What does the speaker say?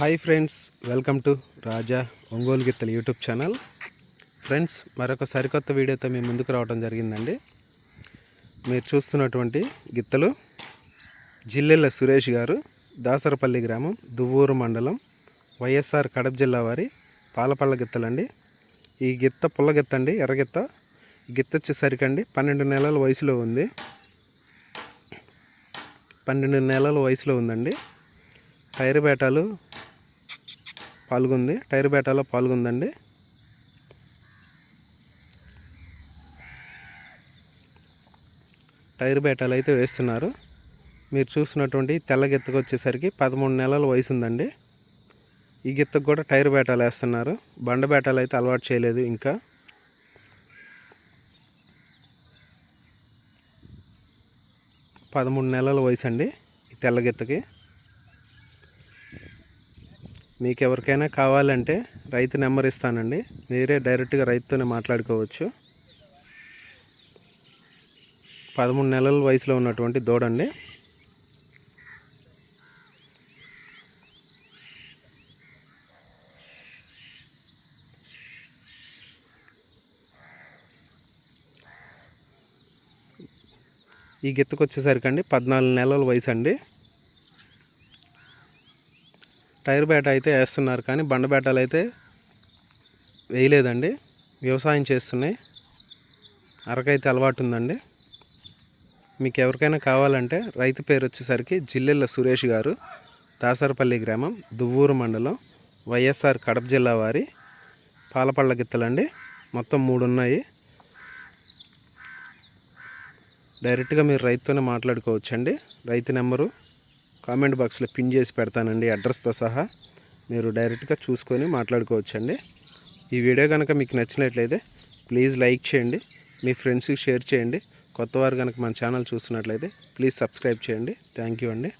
Hi friends welcome to Raja Ongole గిత్తల YouTube channel friends మరొక సరికొత్త వీడియోతో మేము ముందుకు రావడం జరిగిందండి. మీరు చూస్తున్నటువంటి గిత్తలు జిల్లెల సురేష్ గారు దాసరపల్లి గ్రామం దువ్వూరు మండలం వైఎస్ఆర్ కడప జిల్లా వారి పాలపల్ల గిత్తలండి. ఈ గిత్త పుల్లగిత్త అండి ఎర్రగిత్త గిత్త. వచ్చేసరికి అండి పన్నెండు నెలల వయసులో ఉంది. పన్నెండు నెలల వయసులో ఉందండి. టైర్ బేటాలు పాల్గొంది. టైర్ బేటాలో పాల్గొందండి. టైర్ బేటాలు అయితే వేస్తున్నారు. మీరు చూసినటువంటి తెల్ల గిత్తకు వచ్చేసరికి పదమూడు నెలల వయసు ఉందండి ఈ గిత్తకు కూడా టైర్ బేటాలు వేస్తున్నారు. బండ బేటాలు అయితే అలవాటు చేయలేదు ఇంకా. పదమూడు నెలల వయసు అండి ఈ తెల్ల గిత్తకి. మీకు ఎవరికైనా కావాలంటే రైతు నెంబర్ ఇస్తానండి. మీరే డైరెక్ట్గా రైతుతోనే మాట్లాడుకోవచ్చు. పదమూడు నెలల వయసులో ఉన్నటువంటి దూడండి. ఈ గిత్తకు వచ్చేసరికి అండి పద్నాలుగు నెలల వయసు అండి టైర్ బేట అయితే వేస్తున్నారు కానీ బండ బేటాలు అయితే వేయలేదండి. వ్యవసాయం చేస్తున్నాయి. అరకైతే అలవాటు ఉందండి. మీకు ఎవరికైనా కావాలంటే రైతు పేరు వచ్చేసరికి జిల్లెళ్ళ సురేష్ గారు దాసరపల్లి గ్రామం దువ్వూరు మండలం వైఎస్ఆర్ కడప జిల్లా వారి పాలపళ్ళ గిత్తలండి. మొత్తం మూడు ఉన్నాయి డైరెక్ట్గా మీరు రైతుతోనే మాట్లాడుకోవచ్చండి. రైతు నెంబరు కామెంట్ బాక్స్లో పిన్ చేసి పెడతానండి అడ్రస్తో సహా. మీరు డైరెక్ట్గా చూసుకొని మాట్లాడుకోవచ్చండి. ఈ వీడియో కనుక మీకు నచ్చినట్లయితే ప్లీజ్ లైక్ చేయండి మీ ఫ్రెండ్స్కి షేర్ చేయండి. కొత్తవారు కనుక మన ఛానల్ చూస్తున్నట్లయితే ప్లీజ్ సబ్స్క్రైబ్ చేయండి. థ్యాంక్ యూ అండి.